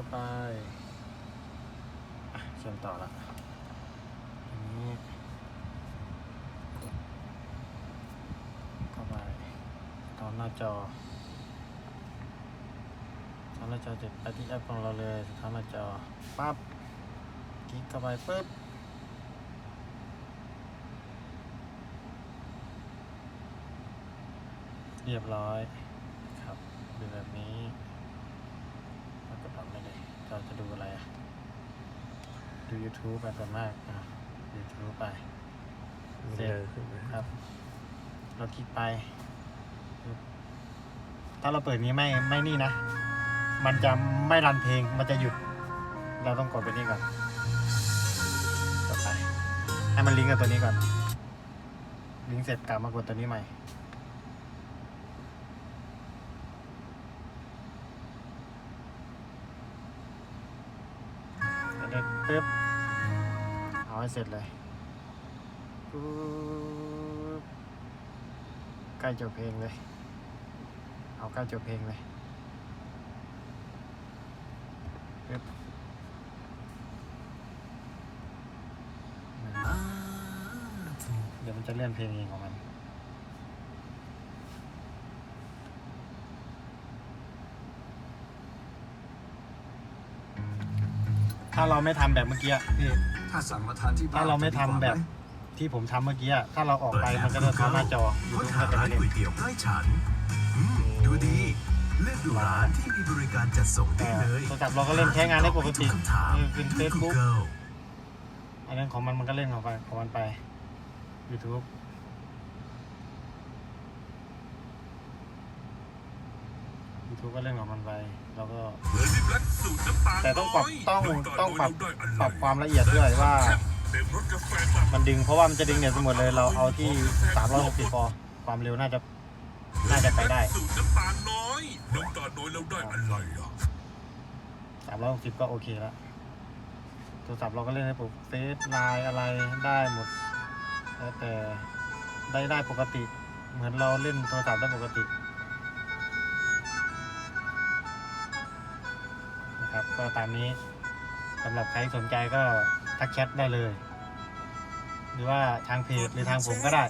เข้าไปเชื่อมต่อละนี้เข้าไปตอนหน้าจอตอนหน้าจอจะไปที่แอปของเราเลยตอนหน้าจอปั๊บคลิกเข้าไปปุ๊บเรียบร้อยครับดูแบบนี้แล้วก็ทำไม่ได้เรา จะดูอะไรอะดู YouTube ไปส่วนมากอะ YouTube ไปมันเสร็จเดินขึ้นไหมครับ เราคลิกไปปึ๊บถ้าเราเปิดนี้ไม่ไม่นี่นะ มันจะไม่รันเพลง มันจะหยุด เราต้องกดไปนี่ก่อนกดไป ให้มันลิงก์กับตัวนี้ก่อน ลิงก์เสร็จกลับมากดตัวนี้ใหม่ เด็กปึ๊บเอาให้เสร็จเลยปึ๊บใกล้จบเพลงเลย เอาใกล้จบเพลงเลยปึ๊บเดี๋ยวมันจะเลื่อนเพลงเองของมัน ถ้าเราไม่ทำแบบเมื่อกี้อะพี่ ถ้าสั่งมาทานที่บ้านถ้าเราไม่ทำแบบจะดีกว่าไหมที่ผมทำเมื่อกี้อะถ้าเราออกไปมันก็จะทำหน้าจอยูค้นทูบหาก็จะร้าไม่นเล่นก๋วยเตี๋ยวใกล้ฉันอืมดูดี เลือกดูร้านที่มีบริการจัดส่งได้แต่เลยโทรศัพท์เราก็เล่นใช้งานได้ปกติทุคำถามนี่เป็นที่ Facebook Google อันนั้นของมันมันก็เล่นของไปของมันไป YouTube YouTube ก็เล่นของมันไปแล้วก็เบอร์รี่แบล็คสูตรน้ำตาลแต่ต้องปรับน้ยต้องน้ำาลต้องปรับน้ยเาได้ปรับความละเอียดด้วยว่าเต็มรสกาแฟแบบมันดึงเพราะว่ามันจะดึงเนี่ยสมมติเลยเราเอาที่360พอความเร็วน่าจะน่าจะไปได้สูตรน้ำตาลน้อยน้ำตาลน้อยแล้วได้อะไรอะ360ก็โอเคแล้วโทรศัพท์เราก็เล่นได้ปกเฟซไลน์อะไรได้หมดแล้วแต่ได้ได้ปกติ เหมือนเราเล่นโทรศัพท์ได้ปกติ ก็ตามนี้สำหรับใครสนใจก็ทักแชทได้เลย หรือว่าทางเพจหรือทางผมก็ได้